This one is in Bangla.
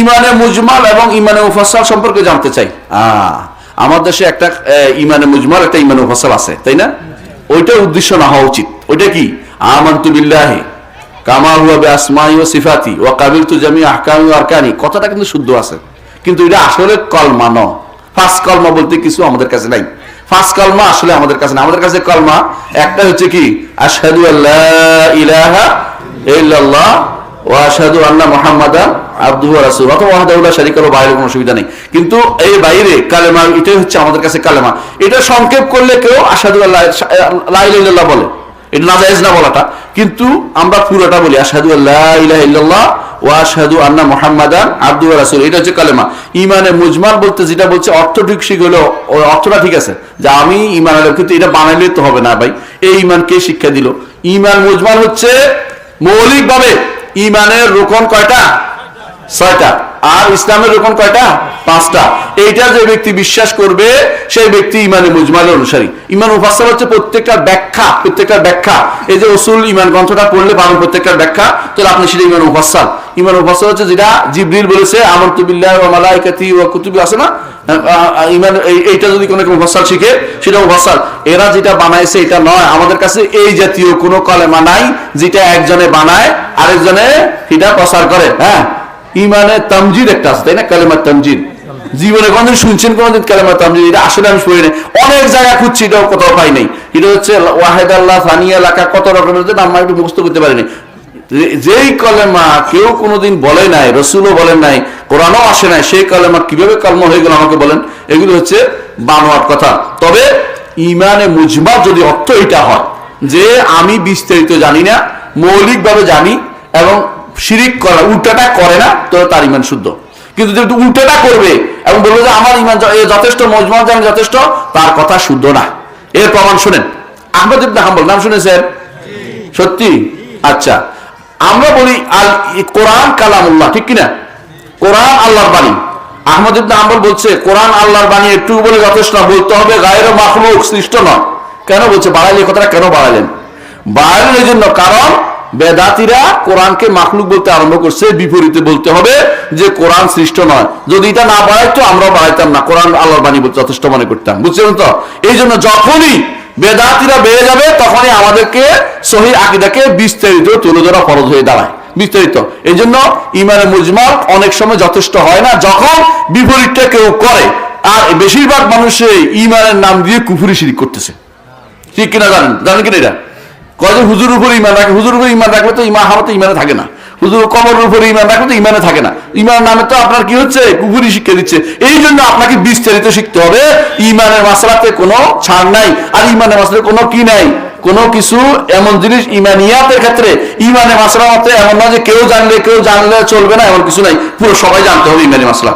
ইমানে মুজমাল এবং ইমানে মুফাসাল সম্পর্কে জানতে চাই। আমার দেশে একটা ইমানে মুজমাল, একটা ইমানে মুফাসাল আছে, তাই না? ওইটা উদ্দেশ্য না হওয়া উচিত। ওইটা কি? আমান্তু বিল্লাহি, কামা হুয়া বে আসমাই ও সিফাতি ও কাবিল তু জামি আহকামি আরকানি। কথাটা কিন্তু শুদ্ধ আছে। কিন্তু এটা আসলে কলমা ন। ফার্স্ট কলমা বলতে কিছু আমাদের কাছে নাই। ফার্স্ট কলমা আসলে আমাদের কাছে না আমাদের কাছে কলমা একটা হচ্ছে কি? আশহাদু আল্লাহ ইলাহা ইল্লাল্লাহ ওয়া আশহাদু আন্না মুহাম্মাদান রাসূলুহু। অথবা শারীকা লাহু, বাইরে কোনো অসুবিধা নেই। কিন্তু এই বাইরে কালেমা, এটাই হচ্ছে আমাদের কাছে কালেমা। এটা সংক্ষেপ করলে কেউ ইল্লাল্লাহ বলে। এটা নাজায়েজ না বলাটা। কিন্তু আমরা পুরোটা বলি আশহাদু আল্লাহ আন্না মুহাম্মাদান আবদুহু ওয়া রাসূলুহু। এটা হচ্ছে কালেমা। ইমানে বলতে যেটা বলছে অর্থ ঠিক শিখলো অর্থটা ঠিক আছে। যে আমি ইমান আনলাম, কিন্তু এটা বানাইলে তো হবে না ভাই। এই ইমান কে শিক্ষা দিল? ইমান মুজমাল হচ্ছে মৌলিকভাবে। ইমানের রোকন কয়টা? ছয়টা। আর ইসলামের রোকন কয়টা? পাঁচটা। এইটা যে ব্যক্তি বিশ্বাস করবে, সেই ব্যক্তি ইমানে মুজমালের অনুসারী। ইমান মুফাসসাল হচ্ছে প্রত্যেকটা ব্যাখ্যা প্রত্যেকটা ব্যাখ্যা। এই যে উসুল ইমান গ্রন্থটা পড়লে পাবেন প্রত্যেকটা ব্যাখ্যা, তাহলে আপনি সেটা ইমান মুফাসসাল। ইমান মুফাসসাল হচ্ছে যেটা জিবরিল বলেছে, আমন্তু বিল্লাহি ওয়া মালাইকাতি ওয়া কুতুবি আছে না? ইমান এইটা যদি কোনো মুফাসসাল শিখে, সেটা মুফাসসাল। এরা যেটা বানাইছে এটা নয়। আমাদের কাছে এই জাতীয় কোনো কলেমা নাই, যেটা একজনে বানায়, আরেকজনে সেটা প্রচার করে হ্যাঁ? ইমানে তামজিদ একটা আছে, তাই না? কালেমা তামজিদ। জীবনে কোনদিন শুনছেন, কোনদিন কালেমা তামজিদ। এটা আসলে আমি শুনি অনেক জায়গা খুঁজছি, এটাও কোথাও পাই নাই। এটা হচ্ছে ওয়াহেদ আল্লাহ সানিয়া লাকা, কত রকমের নাম একটু মুখস্থ করতে পারিনি। যেই কলেমা কেউ কোনোদিন বলে নাই, রসুলও বলেন নাই, কোরআনও আসে নাই, সেই কলেমা কীভাবে কলমা হয়ে গেল আমাকে বলেন? এগুলো হচ্ছে বানোয়ার কথা। তবে ইমানে মুজমার যদি অর্থ এটা হয়, যে আমি বিস্তারিত জানি না, মৌলিকভাবে জানি, এবং শিরিক করা, উল্টাটা করে না তো তার ইমান শুদ্ধ। কিন্তু যদি উল্টাটা করবে এবং বলবে যে আমার ইমান যথেষ্ট মজমা জানি যথেষ্ট, তার কথা শুদ্ধ না। এর প্রমাণ শুনেন। আহমদ ইবনে হাম্বল, নাম শুনেছেন? সত্যি? আচ্ছা। আমরা বলি আল, কোরআন কালামুল্লাহ, ঠিক কিনা? কোরআন আল্লাহর বাণী। আহমদ ইবনে হাম্বল বলছে, কোরআন আল্লাহর বাণী একটু বলে যথেষ্ট না, বলতে হবে গায়ের মাখলুক, সৃষ্ট নয়। কেন বলছে? বাড়াইলে কথাটা কেন বাড়ালেন? বাড়ালেন এই জন্য কারণ বেদাতিরা কোরআনকে মাখলুক বলতে আরম্ভ করছে, বিপরীতে বলতে হবে যে কোরআন সৃষ্ট নয়। যদি এটা না বাড়াইতো, আমরাও বাড়াইতাম না। কোরআন আল্লাহর বাণী বলতে যথেষ্ট মনে করতাম। বুঝছেন তো? এই জন্য যখনই বেদাতিরা বেড়ে যাবে, তখনই আমাদেরকে সহি আকিদাকে বিস্তারিত তুলে ধরা ফরজ হয়ে দাঁড়ায়। বিস্তারিত। এই জন্য ইমানে মুজমাল অনেক সময় যথেষ্ট হয় না, যখন বিপরীতটা কেউ করে। আর বেশিরভাগ মানুষে ইমানের নাম দিয়ে কুফুরি শিরিক করতেছে। ঠিক কিনা জানেন? জানেন কিনা এটা? কয় যে হুজুর উপরে ইমান রাখে হুজুর উপরে ইমান রাখলে তো ইমান হারাতে ইমানে থাকে না। হুজুর কবর উপরে ইমান রাখলে তো ইমানে থাকে না। ইমান নামে তো আপনার কি হচ্ছে? কুফুরি শিক্ষা দিচ্ছে। এই জন্য আপনাকে বিস্তারিত শিখতে হবে। ইমানের মাসলাতে কোনো ছাড় নাই। আর ইমানের মাসলাতে কোনো কি নাই? কোনো কিছু এমন জিনিস ইমানিয়াতের ক্ষেত্রে ইমানের মাসলা মতে এমন না যে কেউ জানলে কেউ জানলে চলবে না, এমন কিছু নাই। পুরো সবাই জানতে হবে ইমানি মাসলা